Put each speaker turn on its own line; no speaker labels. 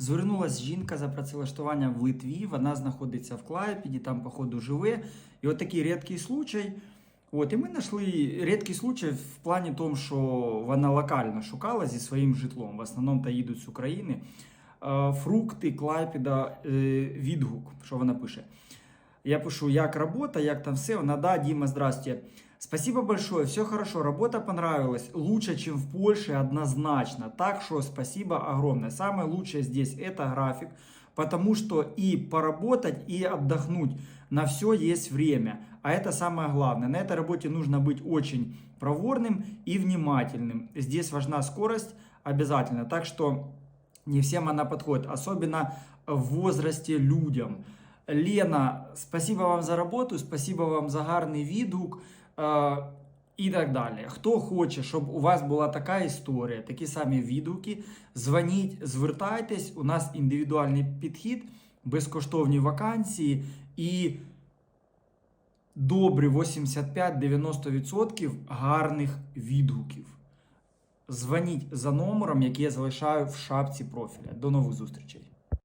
Звернулась жінка за працевлаштуванням в Литві. Вона знаходиться в Клайпіді, там, походу, живе. І от такий рідкий случай. От, і ми знайшли рідкий случай в плані тому, що вона локально шукала зі своїм житлом. В основному та їдуть з України. Е, Фрукти, Клайпіда, е, відгук, що вона пише. Я пишу, як робота, як там все. Вона, да, Дима, здрасте. Спасибо большое, все хорошо, работа понравилась, лучше, чем в Польше, однозначно. Так что спасибо огромное. Самое лучшее здесь это график, потому что и поработать, и отдохнуть на все есть время. А это самое главное. На этой работе нужно быть очень проворным и внимательным. Здесь важна скорость обязательно. Так что не всем она подходит, особенно в возрасте людям. Лена, спасибо вам за роботу, спасибо вам за гарний відгук. Е, і так далі. Хто хоче, щоб у вас була така історія, такі самі відгуки, дзвоніть, звертайтесь. У нас індивідуальний підхід, безкоштовні вакансії і добрі 85-90% гарних відгуків. Дзвоніть за номером, який я залишаю в шапці профіля. До нових зустрічей.